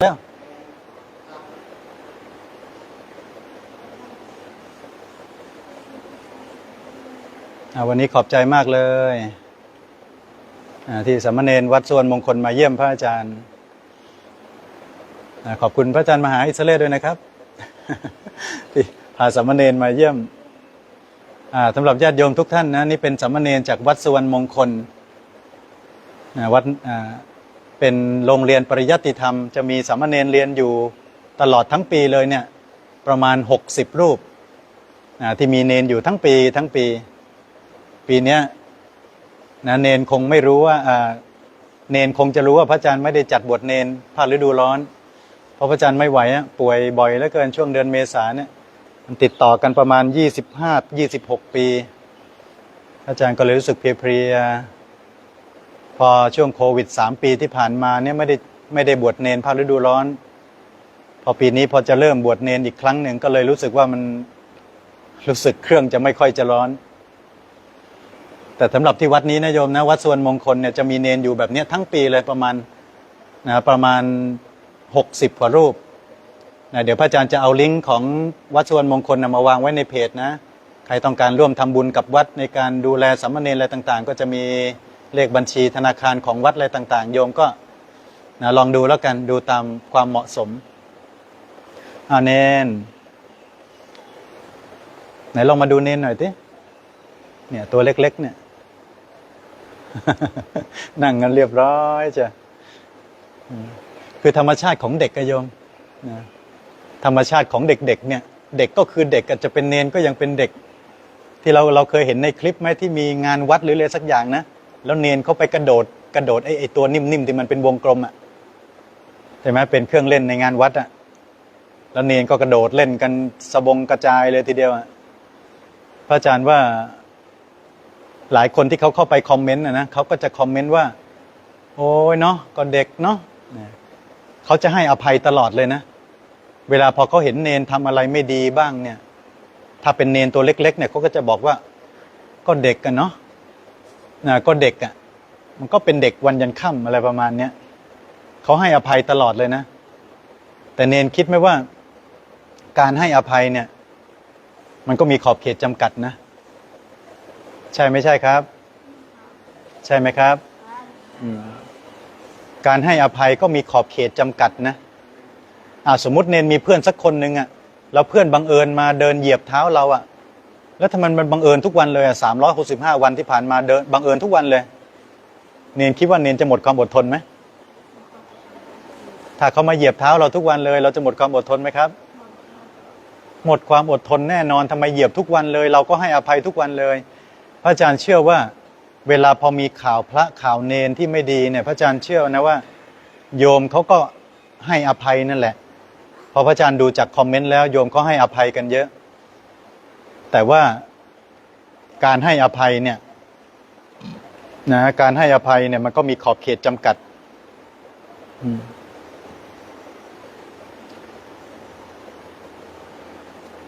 แล้ววันนี้ขอบใจมากเลยที่สามเณรวัดส่วนมงคลมาเยี่ยมพระอาจารย์ขอบคุณพระอาจารย์มหาอิสรเลด้วยนะครับ ที่พาสามเณรมาเยี่ยมสำหรับญาติโยมทุกท่านนะนี่เป็นสามเณรจากวัดสุวรรณมงคลวัด เป็นโรงเรียนปริยัติธรรม จะมีสามเณรเรียนอยู่ตลอดทั้งปีเลยเนี่ยประมาณ 60 รูปนะที่มีเนนอยู่ทั้งปีทั้งปี ปีนี้นะเนนคงไม่รู้ว่าเนนคงจะรู้ว่าพระอาจารย์ไม่ได้จัดบวชเนนภาคฤดูร้อน เพราะพระอาจารย์ไม่ไหวป่วยบ่อยเหลือเกินช่วงเดือนเมษาเนี่ยมันติดต่อกันประมาณ 25 26 ปีพระอาจารย์ก็เลยรู้สึกเพลียๆ พอช่วงโควิดสามปีที่ผ่านมาเนี่ยไม่ได้ไม่ได้บวชเนนภาคฤดูร้อน พอปีนี้พอจะเริ่มบวชเนนอีกครั้งหนึ่งก็เลยรู้สึกว่ามันรู้สึกเครื่องจะไม่ค่อยจะร้อน แต่สำหรับที่วัดนี้นะโยมนะ วัดสวนมงคลเนี่ยจะมีเนนอยู่แบบนี้ทั้งปีเลยประมาณนะประมาณหกสิบกว่ารูปนะเดี๋ยวพระอาจารย์จะเอาลิงก์ของวัดสวนมงคลนะมาวางไว้ในเพจนะ ใครต้องการร่วมทำบุญกับวัดในการดูแลสามมเณรอะไรต่าง ๆ ก็จะมี เลขบัญชีธนาคารของวัดอะไรต่าง ๆ โยมก็นะลองดูแล้วกันดูตามความเหมาะสมอาเนนไหนลองมาดูเนนหน่อยสิเนี่ย ตัวเล็ก ๆ เนี่ย นั่งกันเรียบร้อยจ้ะคือธรรมชาติของเด็กกโยมนะธรรมชาติของเด็ก ๆ เนี่ย เด็กก็คือเด็กอาจจะเป็นเนนก็ยังเป็นเด็ก ที่เราเราเคยเห็นในคลิปไหมที่มีงานวัดหรืออะไรสักอย่างนะ แล้วเนียนเขาไปกระโดดกระโดดไอ้ไอ้ตัวนิ่มๆที่มันเป็นวงกลมอะใช่ไหมเป็นเครื่องเล่นในงานวัดอะแล้วเนียนก็กระโดดเล่นกันสะบงกระจายเลยทีเดียวอะพระอาจารย์ว่าหลายคนที่เขาเข้าไปคอมเมนต์นะนะเขาก็จะคอมเมนต์ว่า โอ้ยเนาะก็เด็กเนาะเขาจะให้อภัยตลอดเลยนะ เวลาพอเขาเห็นเนนทำอะไรไม่ดีบ้างเนี่ย ถ้าเป็นเนนตัวเล็ก ๆ เนี่ยเขาก็จะบอกว่าก็เด็กกันเนาะ นะก็เด็กอะ่ะ มันก็เป็นเด็กวันยันค่ำอะไรประมาณเนี้ยเขาให้อภัยตลอดเลยนะ แต่เนนคิดไหมว่า การให้อภัยเนี่ย มันก็มีขอบเขตจำกัดนะ ใช่ไม่ใช่ครับ ใช่ไหมครับการให้อภัยก็มีขอบเขตจำกัดนะอ่าสมมติเนนมีเพื่อนสักคนหนึ่งอะแล้วเพื่อนบังเอิญมาเดินเหยียบเท้าเราอะ แล้วทำไมมันบังเอิญทุกวันเลยอะสามร้อยหกสิบห้าวันที่ผ่านมาเดินบังเอิญทุกวันเลย เนนคิดว่าเนนจะหมดความอดทนไหมถ้าเขามาเหยียบเท้าเราทุกวันเลย เราจะหมดความอดทนไหมครับ หมดความอดทนแน่นอนทำไมเหยียบทุกวันเลย เราก็ให้อภัยทุกวันเลย พระอาจารย์เชื่อว่า เวลาพอมีข่าวพระข่าวเนนที่ไม่ดีเนี่ย พระอาจารย์เชื่อนะว่า โยมเขาก็ให้อภัยนั่นแหละ พอพระอาจารย์ดูจากคอมเมนต์แล้วโยมเขาให้อภัยกันเยอะ แต่ว่าการให้อภัยเนี่ยนะการให้อภัยเนี่ยมันก็มีขอบเขตจำกัด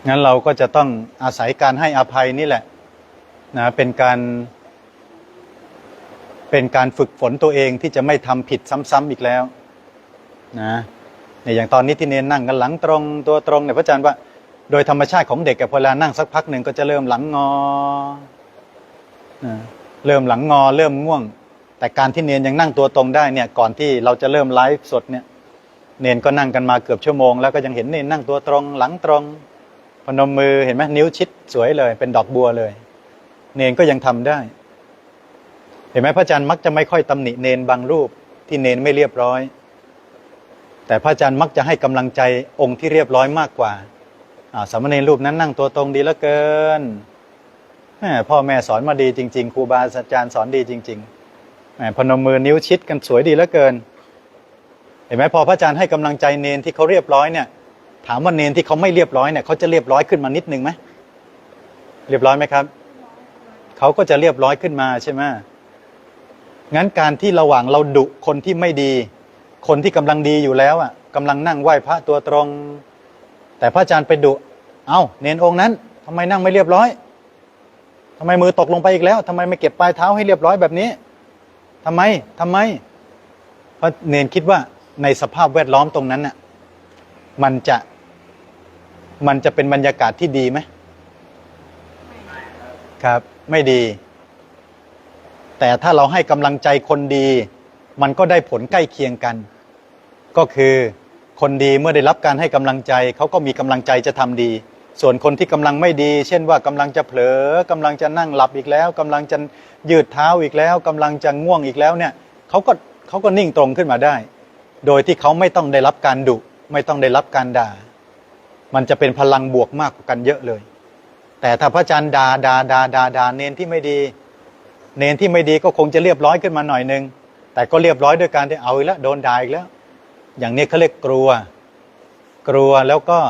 งั้นเราก็จะต้องอาศัยการให้อภัยนี่แหละนะเป็นการเป็นการฝึกฝนตัวเองที่จะไม่ทำผิดซ้ำๆอีกแล้วนะอย่างตอนนี้ที่เนนนั่งกันหลังตรงตัวตรงเนี่ยพระอาจารย์ว่า โดยธรรมชาติของเด็กกับพอเวลานั่งสักพักหนึ่งก็จะเริ่มหลังงอเริ่มหลังงอ เริ่มง่วง แต่การที่เนียนยังนั่งตัวตรงได้เนี่ย ก่อนที่เราจะเริ่มไลฟ์สดเนี่ย เนียนก็นั่งกันมาเกือบชั่วโมงแล้วก็ยังเห็นเนียนนั่งตัวตรง หลังตรง พนมมือเห็นไหมนิ้วชิดสวยเลย เป็นดอกบัวเลย เนียนก็ยังทำได้ เห็นไหมพระอาจารย์มักจะไม่ค่อยตำหนิเนนบางรูป ที่เนนไม่เรียบร้อย แต่พระอาจารย์มักจะให้กำลังใจองค์ที่เรียบร้อยมากกว่า สามเณรรูปนั้นนั่งตัวตรงดีเหลือเกินแมพ่อแม่สอนมาดีจริง ๆ ครูบาอาจารย์สอนดีจริงๆแมพนมมือนิ้วชิดกันสวยดีเหลือเกิน เห็นไหมพอพระอาจารย์ให้กำลังใจเนนที่เขาเรียบร้อยเนี่ย ถามว่าเนนที่เขาไม่เรียบร้อยเนี่ยเขาจะเรียบร้อยขึ้นมานิดนึงไหมเรียบร้อยไหมครับเขาก็จะเรียบร้อยขึ้นมาใช่ไหมงั้นการที่ระหว่างเราดุคนที่ไม่ดี คนที่กำลังดีอยู่แล้วอะกำลังนั่งไหว้พระตัวตรง แต่พระอาจารย์ไปดุเอา้าเนนองค์นั้นทำไมนั่งไม่เรียบร้อยทำไมมือตกลงไปอีกแล้วทำไมไม่เก็บปลายเท้าให้เรียบร้อยแบบนี้ทำไมทำไม เพราะเนนคิดว่าในสภาพแวดล้อมตรงนั้นน่ะมันจะมันจะเป็นบรรยากาศที่ดีไหมครับ ไม่ดี แต่ถ้าเราให้กำลังใจคนดี มันก็ได้ผลใกล้เคียงกัน ก็คือ คนดีเมื่อได้รับการให้กำลังใจเขาก็มีกำลังใจจะทำดี ส่วนคนที่กำลังไม่ดี เช่นว่ากำลังจะเผลอกำลังจะนั่งหลับอีกแล้วกำลังจะยืดเท้าอีกแล้วกำลังจะง่วงอีกแล้วเนี่ยเขาก็เขาก็นิ่งตรงขึ้นมาได้ โดยที่เขาไม่ต้องได้รับการดุไม่ต้องได้รับการด่า มันจะเป็นพลังบวกมากกว่ากันเยอะเลย แต่ถ้าพระอาจารย์ด่าด่าด่าด่าด่าเนนที่ไม่ดี เนนที่ไม่ดีก็คงจะเรียบร้อยขึ้นมาหน่อยนึงแต่ก็เรียบร้อยด้วยการที่เอาอีกแล้วโดนด่าอีกแล้ว อย่างนี้เขาเรียกกลัว กลัวแล้วก็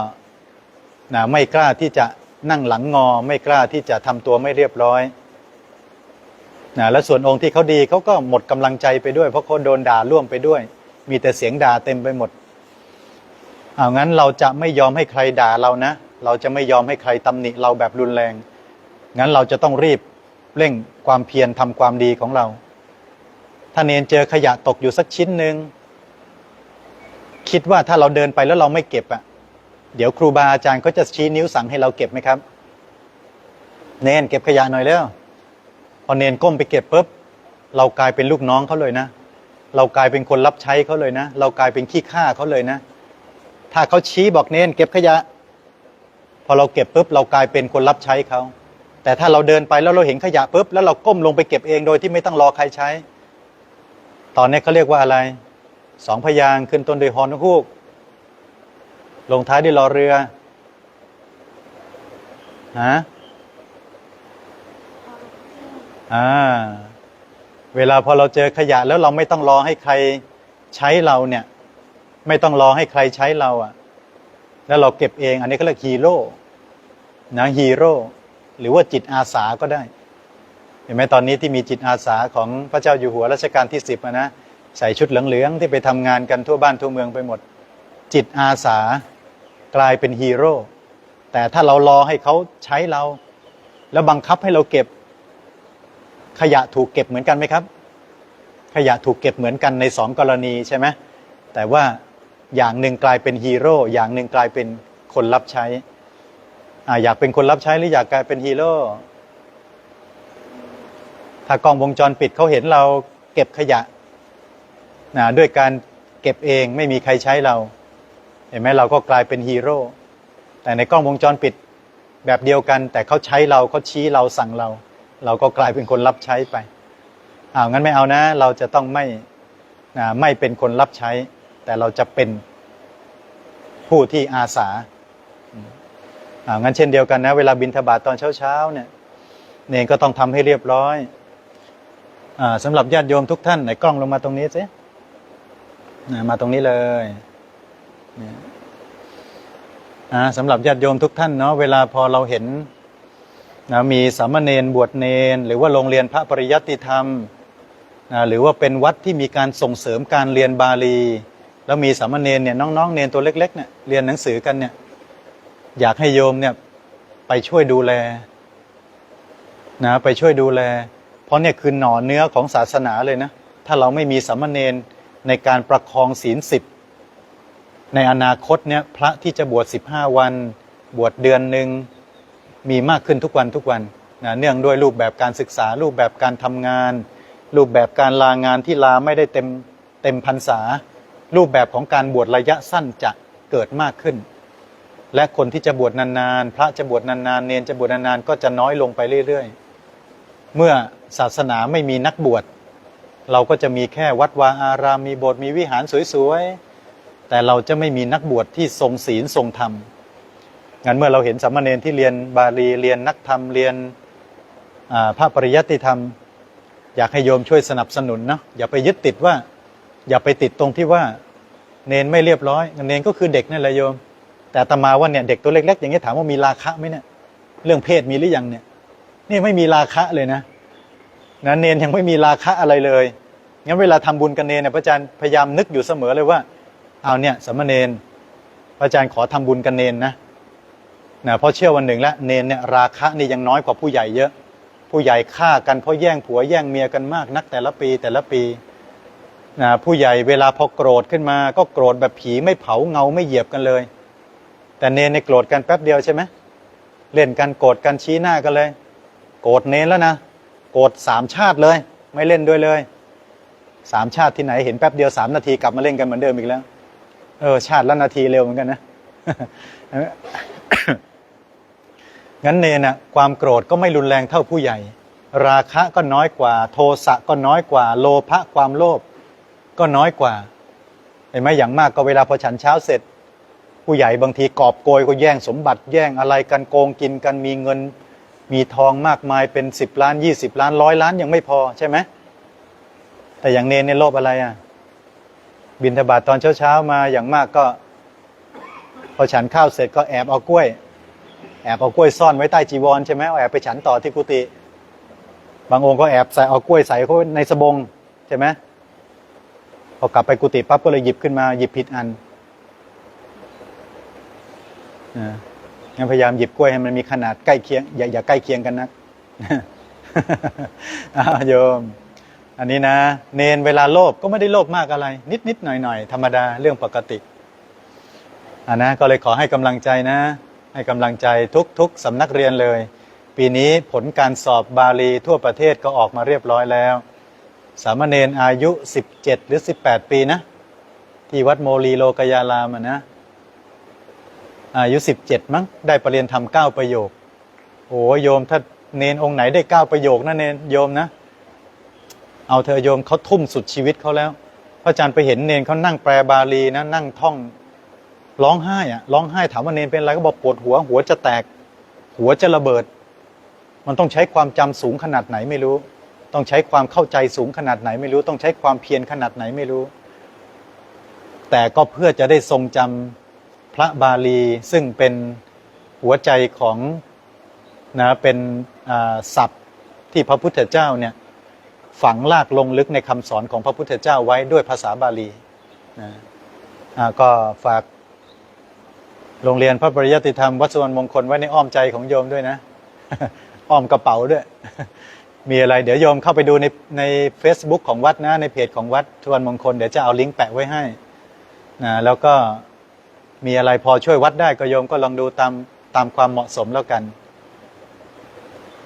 นะไม่กล้าที่จะนั่งหลังงอ ไม่กล้าที่จะทำตัวไม่เรียบร้อยนะและส่วนองค์ที่เขาดีเขาก็หมดกำลังใจไปด้วย เพราะเขาโดนด่าร่วมไปด้วย มีแต่เสียงด่าเต็มไปหมดเอางั้นเราจะไม่ยอมให้ใครด่าเรานะ เราจะไม่ยอมให้ใครตำหนิเราแบบรุนแรง งั้นเราจะต้องรีบเร่งความเพียรทำความดีของเรา ถ้าเนนเจอขยะตกอยู่สักชิ้นหนึ่ง คิดว่าถ้าเราเดินไปแล้วเราไม่เก็บอะเดี๋ยวครูบาอาจารย์ก็จะชี้นิ้วสั่งให้เราเก็บไหมครับ เนนเก็บขยะหน่อยแล้วพอเนนก้มไปเก็บปุ๊บเรากลายเป็นลูกน้องเขาเลยนะ เรากลายเป็นคนรับใช้เขาเลยนะ เรากลายเป็นขี้ข้าเขาเลยนะ ถ้าเขาชี้บอกเนนเก็บขยะ พอเราเก็บปุ๊บเรากลายเป็นคนรับใช้เขาแต่ถ้าเราเดินไปแล้วเราเห็นขยะปุ๊บแล้วเราก้มลงไปเก็บเองโดยที่ไม่ต้องรอใครใช้ ตอนนี้เขาเรียกว่าอะไร สองพยางค์ขึ้นต้นด้วยฮอนฮูก ลงท้ายด้วยรอเรือฮะอ่าเวลาพอเราเจอขยะแล้วเราไม่ต้องรอให้ใครใช้เราเนี่ย ไม่ต้องรอให้ใครใช้เราอะแล้วเราเก็บเอง อันนี้เขาเรียกฮีโร่นะฮีโร่หรือว่าจิตอาสาก็ได้ เห็นไหมตอนนี้ที่มีจิตอาสาของพระเจ้าอยู่หัวรัชกาลที่สิบนะ ใส่ชุดเหลืองๆที่ไปทำงานกันทั่วบ้านทั่วเมืองไปหมด จิตอาสากลายเป็นฮีโร่แต่ถ้าเรารอให้เขาใช้เรา แล้วบังคับให้เราเก็บ ขยะถูกเก็บเหมือนกันไหมครับ ขยะถูกเก็บเหมือนกันในสองกรณีใช่ไหมแต่ว่าอย่างหนึ่งกลายเป็นฮีโร่อย่างหนึ่งกลายเป็นคนรับใช้อ่าอยากเป็นคนรับใช้หรืออยากกลายเป็นฮีโร่ถ้ากล้องวงจรปิดเขาเห็นเราเก็บขยะ นะด้วยการเก็บเองไม่มีใครใช้เรา เห็นไหมเราก็กลายเป็นฮีโร่แต่ในกล้องวงจรปิดแบบเดียวกัน แต่เขาใช้เราเขาชี้เราสั่งเรา เราก็กลายเป็นคนรับใช้ไปอ้าวงั้นไม่เอานะ เราจะต้องไม่นะไม่เป็นคนรับใช้ แต่เราจะเป็นผู้ที่อาสาอ่างั้นเช่นเดียวกันนะ เวลาบินทบาทตอนเช้าๆเนี่ยเนนก็ต้องทำให้เรียบร้อยอ่าสำหรับญาติโยมทุกท่านไหนกล้องลงมาตรงนี้สิ นะมาตรงนี้เลยนี่ยอ่าสำหรับญาติโยมทุกท่านเนาะเวลาพอเราเห็นนะมีสามเณรบวชเนน หรือว่าโรงเรียนพระปริยัติธรรมนะหรือว่าเป็นวัดที่มีการส่งเสริมการเรียนบาลี แล้วมีสามเณรเนี่ยน้องๆเนนตัวเล็กๆเนี่ยเรียนหนังสือกันเนี่ยอยากให้โยมเนี่ยไปช่วยดูแลนะไปช่วยดูแล เพราะเนี่ยคือหน่อเนื้อของศาสนาเลยนะ ถ้าเราไม่มีสามเณร ในการประคองศีลสิบในอนาคตเนี่ยพระที่จะบวชสิบห้าวัน บวชเดือนหนึ่งมีมากขึ้นทุกวันทุกวันนะเนื่องด้วยรูปแบบการศึกษา รูปแบบการทำงาน รูปแบบการลางานที่ลาไม่ได้เต็มเต็มพรรษา รูปแบบของการบวชระยะสั้นจะเกิดมากขึ้น และคนที่จะบวชนานๆ พระจะบวชนานๆ เนนจะบวชนานๆ ก็จะน้อยลงไปเรื่อยๆ เมื่อศาสนาไม่มีนักบวช เราก็จะมีแค่วัดวาอารามมีโบสถ์มีวิหารสวยๆ แต่เราจะไม่มีนักบวชที่ทรงศีลทรงธรรมงั้นเมื่อเราเห็นสามเณรที่เรียนบาลีเรียนนักธรรมเรียนอ่าพระปริยัติธรรม อยากให้โยมช่วยสนับสนุนนะอย่าไปยึดติดว่า อย่าไปติดตรงที่ว่า เนนไม่เรียบร้อย เนนก็คือเด็กนั่นแหละโยม แต่ตมาว่าเนี่ยเด็กตัวเล็กๆ อย่างนี้ถามว่ามีราคะไหมเนี่ยเรื่องเพศมีหรือยังเนี่ยนี่ไม่มีราคะเลยนะ นะเนนยังไม่มีราคะอะไรเลยงั้นเวลาทำบุญกันเนนเนี่ยพระอาจารย์พยายามนึกอยู่เสมอเลยว่า เอาเนี่ยสามเณรพระอาจารย์ขอทำบุญกันเนนนะนะเพราะเชื่อวันหนึ่งแล้วเนนเนี่ยราคะนี่ยังน้อยกว่าผู้ใหญ่เยอะ ผู้ใหญ่ฆ่ากันเพราะแย่งผัวแย่งเมียกันมากนักแต่ละปีแต่ละปีนะผู้ใหญ่เวลาพอโกรธขึ้นมา ก็โกรธแบบผีไม่เผาเงาไม่เหยียบกันเลย แต่เนนในโกรธกันแป๊บเดียวใช่ไหมเล่นกันโกรธกันชี้หน้ากันเลย โกรธเนนแล้วนะ โกรธสามชาติเลย ไม่เล่นด้วยเลยสามชาติที่ไหนเห็นแป๊บเดียวสามนาทีกลับมาเล่นกันเหมือนเดิมอีกแล้ว เออ ชาติละนาทีเร็วเหมือนกันนะงั้นเนนน่ะความโกรธก็ไม่รุนแรงเท่าผู้ใหญ่ ราคะก็น้อยกว่า โทสะก็น้อยกว่า โลภะความโลภก็น้อยกว่าเห็นไหมอย่างมากก็เวลาพอฉันเช้าเสร็จ ผู้ใหญ่บางทีกอบโกยก็แย่งสมบัติแย่งอะไรกันโกงกินกันมีเงิน มีทองมากมายเป็นสิบล้านยี่สิบล้านร้อยล้านยังไม่พอใช่ไหมแต่อย่างเนนในโลภอะไรอะ บินทบาทตอนเช้าๆมาอย่างมากก็ พอฉันข้าวเสร็จก็แอบเอากล้วย แอบเอากล้วยซ่อนไว้ใต้จีวรใช่ไหมเอาแอบไปฉันต่อที่กุฏิบางองค์ก็แอบใส่เอากล้วยใส่เขาในสบงใช่ไหมพอกลับไปกุฏิปั๊บก็เลยหยิบขึ้นมาหยิบผิดอันนะงั้น พยายามหยิบกล้วยให้มันมีขนาดใกล้เคียง อย่าอย่าใกล้เคียงกันนักอ้าวโยม อันนี้นะ เนนเวลาโลภก็ไม่ได้โลภมากอะไร นิดนิดหน่อยหน่อยธรรมดาเรื่องปกติอ่านะก็เลยขอให้กำลังใจนะ ให้กำลังใจทุกทุกสำนักเรียนเลย ปีนี้ผลการสอบบาลีทั่วประเทศก็ออกมาเรียบร้อยแล้ว สามเณรอายุ 17 หรือ 18 ปีนะ ที่วัดโมลีโลกยารามะนะ อายุ 17 มั้งได้ปรรียนทำเก้าประโยคโอ้โยมถ้าเนนองค์ไหนได้เก้าประโยคนะเนนโยมนะ เอาเธอโยมเขาทุ่มสุดชีวิตเขาแล้วพระอาจารย์ไปเห็นเนนเขานั่งแปลบาลีนะนั่งท่องร้องไห้อะร้องไห้ถามว่าเนนเป็นอะไรก็บอกปวดหัว หัวจะแตก หัวจะระเบิด มันต้องใช้ความจำสูงขนาดไหนไม่รู้ ต้องใช้ความเข้าใจสูงขนาดไหนไม่รู้ ต้องใช้ความเพียรขนาดไหนไม่รู้ แต่ก็เพื่อจะได้ทรงจำพ ระบาลีซึ่งเป็นหัวใจของนะเป็นศัพท์ที่พระพุทธเจ้าเนี่ยฝังลากลงลึกในคำสอนของพระพุทธเจ้าไว้ด้วยภาษาบาลีนะก็ฝากโรงเรียนพระปริยติธรรมวัดสุวรรณมงคลไว้ในอ้อมใจของโยมด้วยนะ อ้อมกระเป๋าด้วย มีอะไรเดี๋ยวโยมเข้าไปดูในใน Facebook ของวัดนะ ในเพจของวัดทวนมงคลเดี๋ยวจะเอาลิงก์แปะไว้ให้นะแล้วก็ มีอะไรพอช่วยวัดได้ก็โยมก็ลองดูตามตามความเหมาะสมแล้วกัน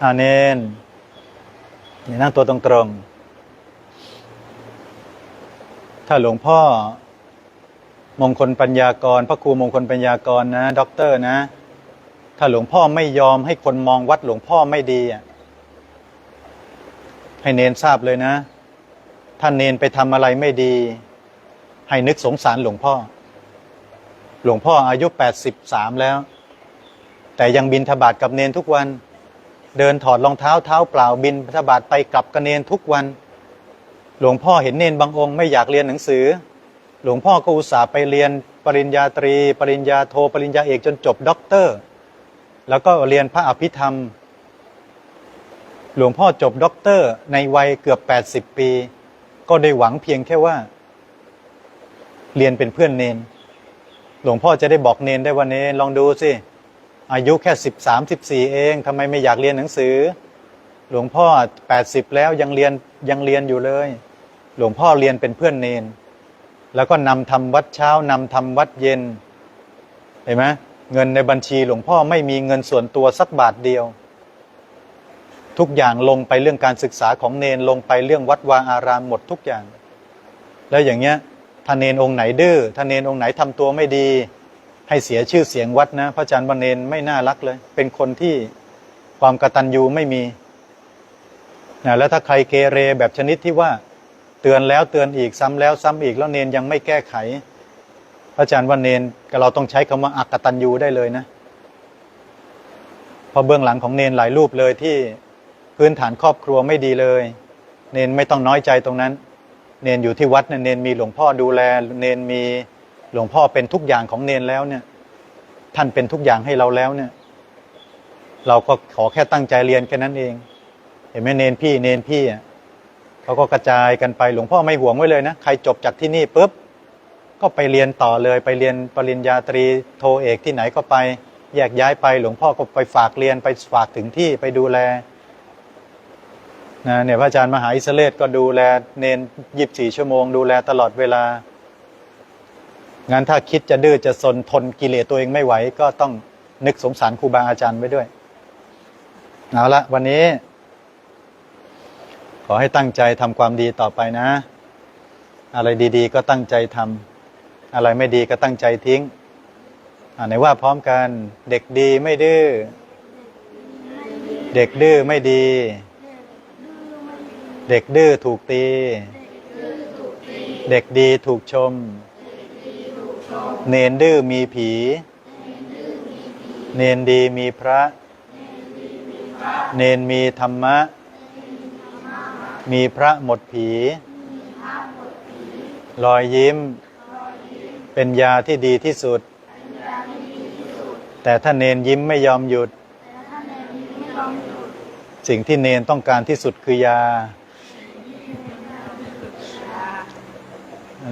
อาเนนนี่นั่งตัวตรงๆ ถ้าหลวงพ่อมงคลปัญญากร พระครูมงคลปัญญากรนะด็อกเตอร์นะ ถ้าหลวงพ่อไม่ยอมให้คนมองวัดหลวงพ่อไม่ดีอะให้เนนทราบเลยนะ ถ้าเนนไปทำอะไรไม่ดี ให้นึกสงสารหลวงพ่อ หลวงพ่ออายุแปดสิบสามแล้ว แต่ยังบินทบาทกับเนนทุกวัน เดินถอดรองเท้าเท้าเปล่าบินทบาทไปกลับกับเนนทุกวัน หลวงพ่อเห็นเนนบางองค์ไม่อยากเรียนหนังสือ หลวงพ่อก็อุตส่าห์ไปเรียนปริญญาตรี ปริญญาโทปริญญาเอกจนจบด็อกเตอร์ แล้วก็เรียนพระอภิธรรม หลวงพ่อจบด็อกเตอร์ในวัยเกือบ 80 ปี ก็ได้หวังเพียงแค่ว่า เรียนเป็นเพื่อนเนน หลวงพ่อจะได้บอกเนนได้ว่าเนนลองดูสิ อายุแค่สิบสามสิบสี่เองทำไมไม่อยากเรียนหนังสือ หลวงพ่อแปดสิบแล้วยังเรียนยังเรียนอยู่เลย หลวงพ่อเรียนเป็นเพื่อนเนน แล้วก็นำทำวัดเช้านำทำวัดเย็น เห็นไหมเงินในบัญชีหลวงพ่อไม่มีเงินส่วนตัวสักบาทเดียว ทุกอย่างลงไปเรื่องการศึกษาของเนนลงไปเรื่องวัดวาอารามหมดทุกอย่าง แล้วอย่างเงี้ย ถ้าเนนองค์ไหนดื้อถ้าเนนองค์ไหนทำตัวไม่ดี ให้เสียชื่อเสียงวัดนะ พระอาจารย์วันเนนไม่น่ารักเลย เป็นคนที่ความกตัญญูไม่มีนะแล้วถ้าใครเกเรแบบชนิดที่ว่าเตือนแล้วเตือนอีกซ้ำแล้วซ้ำอีกแล้วเนนยังไม่แก้ไข พระอาจารย์วันเนนก็เราต้องใช้คำว่าอักตัญญูได้เลยนะเพราะเบื้องหลังของเนนหลายรูปเลยที่พื้นฐานครอบครัวไม่ดีเลย เนนไม่ต้องน้อยใจตรงนั้น เนนอยู่ที่วัดเนี่ยเนนมีหลวงพ่อดูแล เนนมีหลวงพ่อเป็นทุกอย่างของเนนแล้วเนี่ย ท่านเป็นทุกอย่างให้เราแล้วเนี่ย เราก็ขอแค่ตั้งใจเรียนแค่นั้นเอง เห็นไหมเนนพี่เนนพี่อะเขาก็กระจายกันไปหลวงพ่อไม่ห่วงไว้เลยนะใครจบจากที่นี่ปุ๊บก็ไปเรียนต่อเลยไปเรียนปริญญาตรีโทเอกที่ไหนก็ไป แยกย้ายไปหลวงพ่อก็ไปฝากเรียนไปฝากถึงที่ไปดูแล นะเนี่ยพระอาจารย์มหาอิสเลศก็ดูแลเนนยีิบสี่ชั่วโมง ดูแลตลอดเวลา งั้นถ้าคิดจะดื้อจะสนทนกิเลสตัวเองไม่ไหว ก็ต้องนึกสงสารครูบาอาจารย์ไว้ด้วย เอาละวันนี้ ขอให้ตั้งใจทำความดีต่อไปนะ อะไรดีๆ ก็ตั้งใจทำอะไรไม่ดีก็ตั้งใจทิ้งอ่าไหนว่าพร้อมกัน เด็กดีไม่ดื้อ เด็กดื้อไม่ดี เด็กดื้อถูกตี เด็กดีถูกชม เนนดื้อมีผี เนนดีมีพระ เนนมีธรรมะ มีพระหมดผี รอยยิ้ม เป็นยาที่ดีที่สุด แต่ถ้าเนนยิ้มไม่ยอมหยุด สิ่งที่เนนต้องการที่สุดคือยา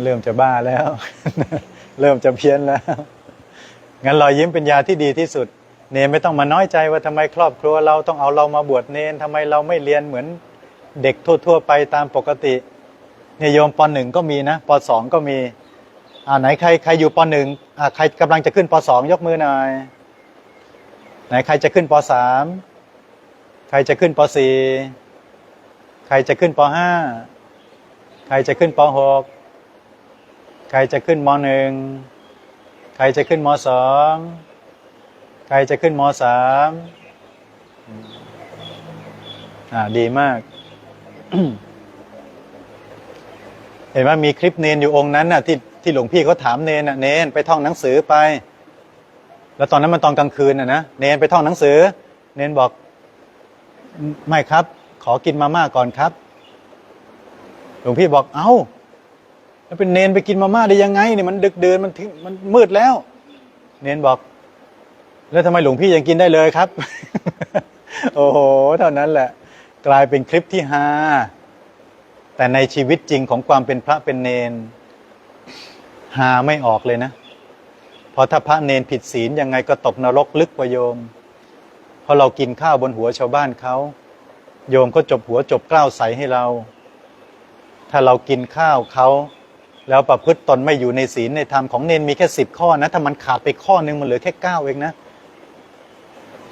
เริ่มจะบ้าแล้ว เริ่มจะเพี้ยนแล้ว งั้นรอยยิ้มเป็นยาที่ดีที่สุด เนนไม่ต้องมาน้อยใจว่าทำไมครอบครัวเราต้องเอาเรามาบวชเนนทำไมเราไม่เรียนเหมือนเด็กทั่ว ๆ ไปตามปกติเนี่ยโยมปหนึ่งก็มีนะปสองก็มี อ่าไหนใครใครอยู่ปหนึ่งอ่าใครกำลังจะขึ้นปสองยกมือหน่อย ไหนใครจะขึ้นปสามใครจะขึ้นปสี่ใครจะขึ้นปห้าใครจะขึ้นปหก ใครจะขึ้นมหนึ่งใครจะขึ้นมสองใครจะขึ้นมสามอ่าดีมาก เห็นว่ามีคลิปเนนอยู่องค์นั้นน่ะ ที่ที่หลวงพี่เขาถามเนนน่ะเนนไปท่องหนังสือไป แล้วตอนนั้นมันตอนกลางคืนน่ะนะเนนไปท่องหนังสือ เนนบอกไม่ครับ ขอกินมาม่าก่อนครับ หลวงพี่บอกเอ้า แล้วเป็นเนนไปกินมาม่าได้ยังไงเนี่ยมันดึกเดินมันถึงมันมืดแล้ว เนนบอก แล้วทำไมหลวงพี่ยังกินได้เลยครับ โอ้โหเท่านั้นแหละ กลายเป็นคลิปที่ฮาแต่ในชีวิตจริงของความเป็นพระเป็นเนนหาไม่ออกเลยนะ เพราะถ้าพระเนนผิดศีลยังไงก็ตกนรกลึกกว่าโยม เพราะเรากินข้าวบนหัวชาวบ้านเขาโยมก็จบหัวจบกล้าวใสให้เรา ถ้าเรากินข้าวเขา แล้วประพฤติตนไม่อยู่ในศีลในธรรมของเนนมีแค่สิบข้อนะถ้ามันขาดไปข้อหนึ่งมันเหลือแค่เก้าเองนะ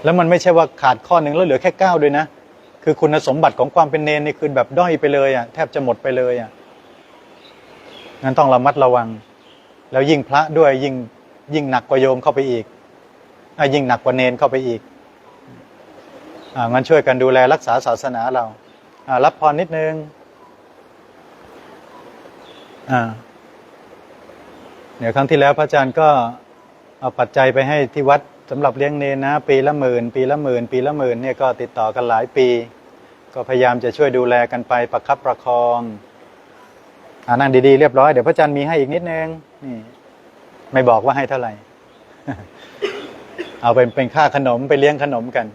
แล้วมันไม่ใช่ว่าขาดข้อหนึ่งแล้วเหลือแค่เก้าด้วยนะ คือคุณสมบัติของความเป็นเนนนี่คือแบบด้อยไปเลยอะแทบจะหมดไปเลยอะงั้นต้องระมัดระวัง แล้วยิ่งพระด้วยยิ่งยิ่งหนักกว่าโยมเข้าไปอีกอยิ่งหนักกว่าเนนเข้าไปอีกอ่างั้นช่วยกันดูแลรักษาศาสนาเราอ่ารับพรนิดนึง อ่าเดี๋ยวครั้งที่แล้วพระอาจารย์ก็เอาปัจจัยไปให้ที่วัดสำหรับเลี้ยงเนนนะ ปีละหมื่น ปีละหมื่น ปีละหมื่นเนี่ยก็ติดต่อกันหลายปี ก็พยายามจะช่วยดูแลกันไปประคับประคองอ่านั่งดีๆเรียบร้อยเดี๋ยวพระอาจารย์มีให้อีกนิดนึงนี่ไม่บอกว่าให้เท่าไหร่ เอาเป็นเป็นค่าขนมไปเลี้ยงขนมกัน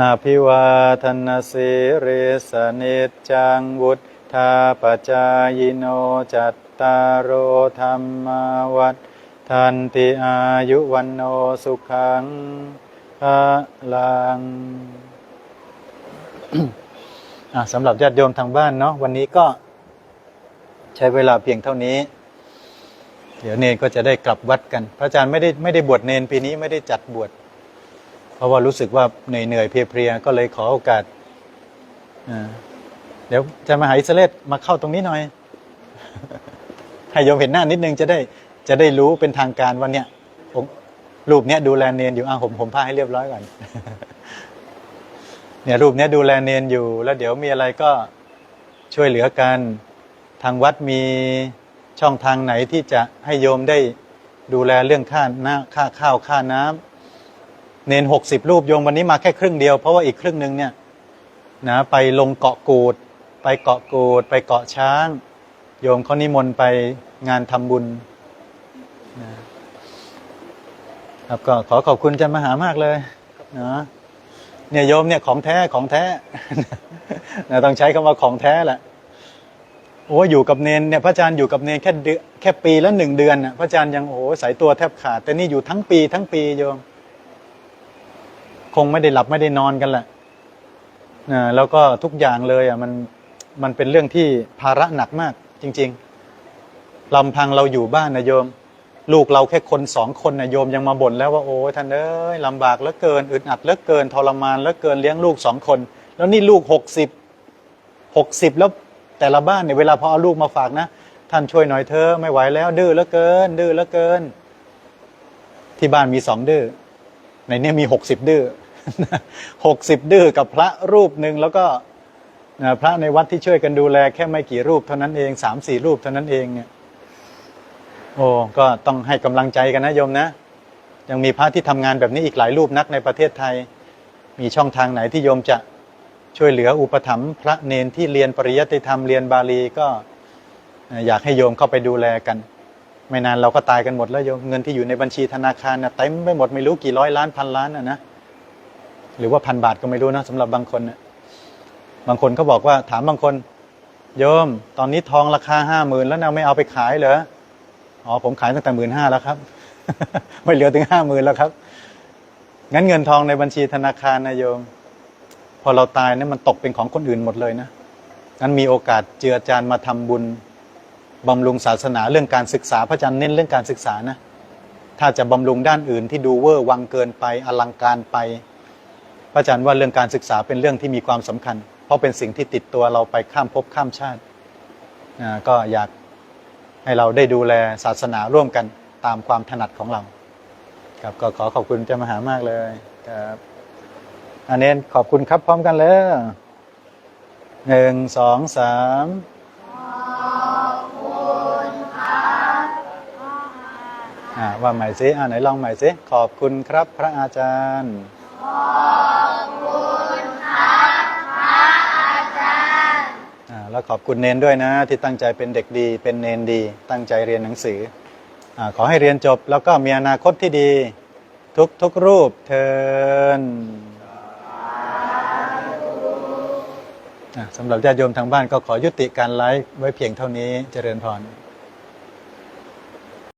อภิวาทนาสิริสนิจังวุ ธาปจายโนจัตตารโอธรรมาวัฏทันติอายุวันโนสุขังพระลังสำหรับญาติโยมทางบ้านเนาะวันนี้ก็ใช้เวลาเพียงเท่านี้ เดี๋ยวเนนก็จะได้กลับวัดกัน พระอาจารย์ไม่ได้ไม่ได้บวชเนนปีนี้ไม่ได้จัดบวชเพราะว่ารู้สึกว่าเหนื่อยเหนื่อยเพลียๆก็เลยขอโอกาสอ่า เดี๋ยวจะมาหาอิสเลศมาเข้าตรงนี้หน่อย ให้โยมเห็นหน้านิดนึงจะได้จะได้รู้เป็นทางการวันเนี้ยรูปเนี้ยดูแลเนนอยู่อะผมผมผ้าให้เรียบร้อยก่อนเนี่ยรูปเนี้ยดูแลเนนอยู่ แล้วเดี๋ยวมีอะไรก็ช่วยเหลือกัน ทางวัดมีช่องทางไหนที่จะให้โยมได้ดูแลเรื่องค่าน้าค่าข้าวค่าน้ำเนนหกสิบรูปโยมวันนี้มาแค่ครึ่งเดียวเพราะว่าอีกครึ่งหนึ่งเนี่ยนะไปลงเกาะกูด ไปเกาะกูด ไปเกาะช้าง โยมเขานิมนต์ไปงานทำบุญนะครับก็ขอขอบคุณอาจันมหามากเลยนะเนี่ยโยมเนี่ยของแท้ของแท้นะต้องใช้คำว่าของแท้แหละโอ้อยู่กับเนนเนี่ยพระอาจารย์อยู่กับเนนแค่เดือนแค่ปีละหนึ่งเดือนน่ะพระอาจารย์ยังโอ้โหสายตัวแทบขาด แต่นี่อยู่ทั้งปี ทั้งปีโยม คงไม่ได้หลับไม่ได้นอนกันแหละนะแล้วก็ทุกอย่างเลยอะมัน มันเป็นเรื่องที่ภาระหนักมากจริง ๆลำพังเราอยู่บ้านนะโยม ลูกเราแค่คนสองคนนะโยมยังมาบ่นแล้วว่าโอ้ยท่านเอ้ยลำบากเหลือเกินอึดอัดเหลือเกินทรมานเหลือเกินเลี้ยงลูกสองคน แล้วนี่ลูกหกสิบหกสิบแล้วแต่ละบ้านเนี่ยเวลาพอเอาลูกมาฝากนะ ท่านช่วยหน่อยเธอไม่ไหวแล้ว ดื้อเหลือเกิน ดื้อเหลือเกิน ที่บ้านมีสองดื้อในนี้มีหกสิบดื้อหกสิบดื้อกับพระรูปหนึ่งแล้วก็ นะพระในวัดที่ช่วยกันดูแลแค่ไม่กี่รูปเท่านั้นเองสามสี่รูปเท่านั้นเองเนี่ยโอ้ก็ต้องให้กำลังใจกันนะโยมนะ ยังมีพระที่ทำงานแบบนี้อีกหลายรูปนักในประเทศไทย มีช่องทางไหนที่โยมจะช่วยเหลืออุปถัมภ์พระเนนที่เรียนปริยัติธรรมเรียนบาลีก็อยากให้โยมเข้าไปดูแลกัน ไม่นานเราก็ตายกันหมดแล้วโยมเงินที่อยู่ในบัญชีธนาคารนะเต็มไปหมดไม่รู้กี่ร้อยล้านพันล้านนะนะหรือว่าพันบาทก็ไม่รู้นะสำหรับบางคนนะ บางคนเขาบอกว่าถามบางคน โยม ตอนนี้ทองราคาห้าหมื่นแล้วนะไม่เอาไปขายเหรออ๋อผมขายตั้งแต่หมื่นห้าแล้วครับ ไม่เหลือถึงห้าหมื่นแล้วครับ งั้นเงินทองในบัญชีธนาคารนะโยม พอเราตายเนี่ยมันตกเป็นของคนอื่นหมดเลยนะงั้นมีโอกาสเจือจานมาทำบุญบำรุงศาสนาเรื่องการศึกษาพระอาจารย์เน้นเรื่องการศึกษานะถ้าจะบำรุงด้านอื่นที่ดูเวอร์วังเกินไปอลังการไป พระอาจารย์ว่าเรื่องการศึกษาเป็นเรื่องที่มีความสำคัญ เพราะเป็นสิ่งที่ติดตัวเราไปข้ามภพข้ามชาติ ก็อยากให้เราได้ดูแลศาสนาร่วมกันตามความถนัดของเรา ครับก็ขอขอบคุณเจ้ามหามากเลยครับอันนี้ขอบคุณครับพร้อมกันเลยหนึ่งสองสามอ่าว่าใหม่สิอ่าไหนลองใหม่สิ ขอบคุณครับพระอาจารย์ แล้วขอบคุณเนนด้วยนะ ที่ตั้งใจเป็นเด็กดี เป็นเนนดี ตั้งใจเรียนหนังสืออขอให้เรียนจบแล้วก็มีอนาคตที่ดีทุกทุกรูปเทินสำหรับญาติโยมทางบ้านก็ขอยุติการไลฟ์ไว้เพียงเท่านี้เจริญพร